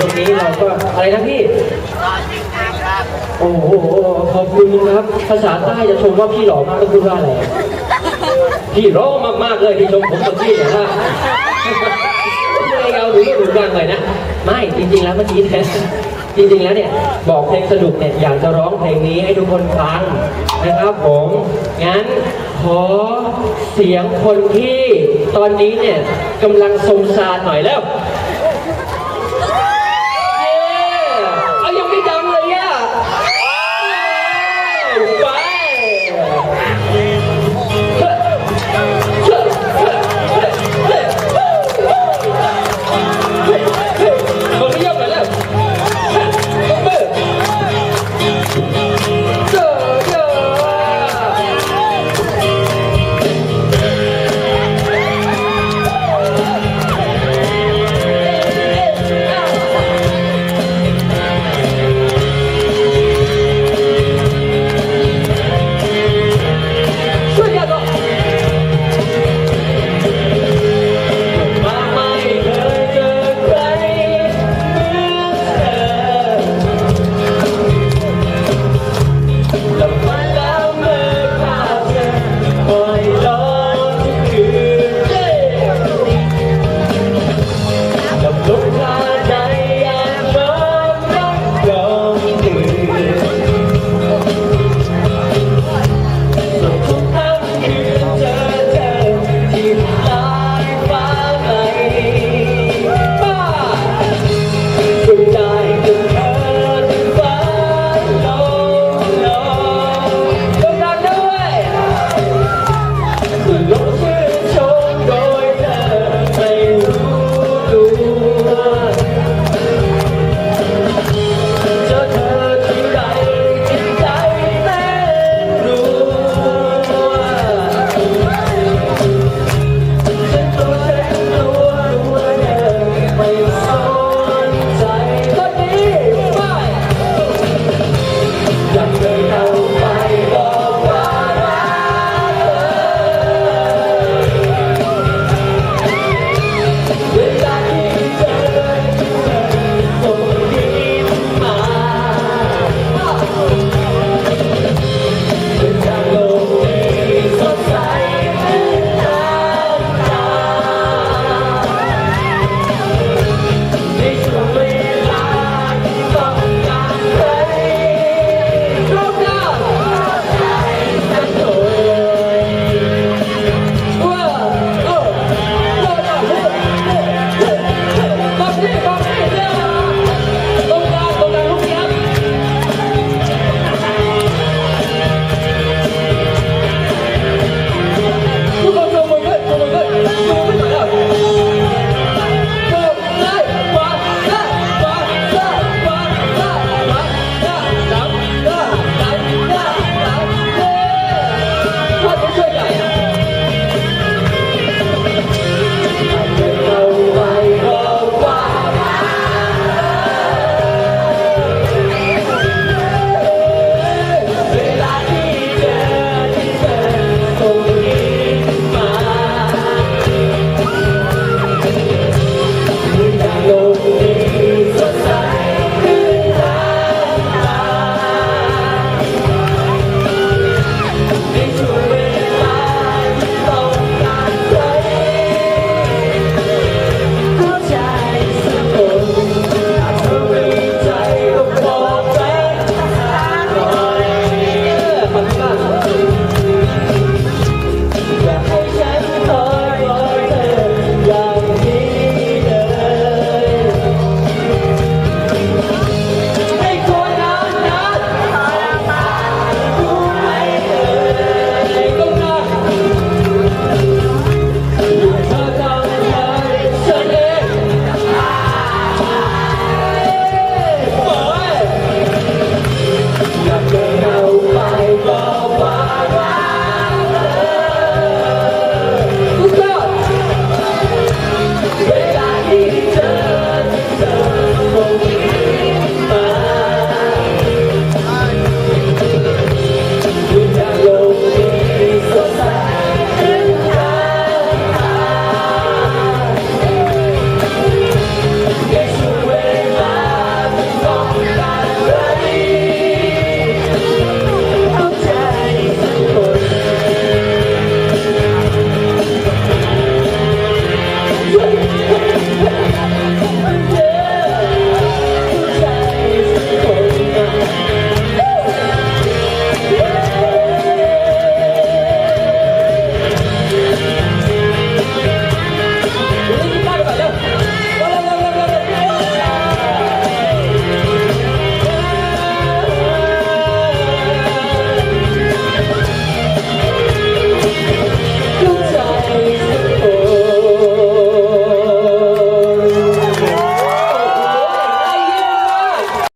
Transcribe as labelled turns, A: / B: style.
A: ตรงนี้เราก็อะไรนะพี่โอ้โหขอบคุณครับภาษาใต้จะชมว่าพี่หล่อมากต้องพูดว่าอะไรพี่ร้องมากๆเลยที่ชมผมกับพี่เนี่ยนะไม่เอาหนูหนูกังเลยนะ ไม่จริง ๆ แล้วเมื่อกี้เนี่ยจริง ๆ แล้วเนี่ย บอกเพลงสนุกเนี่ยอยากจะร้องเพลงนี้ให้ทุกคนฟังนะครับผมงั้นขอเสียงคนที่ตอนนี้เนี่ยกำลังสมงซานหน่อยแล้ว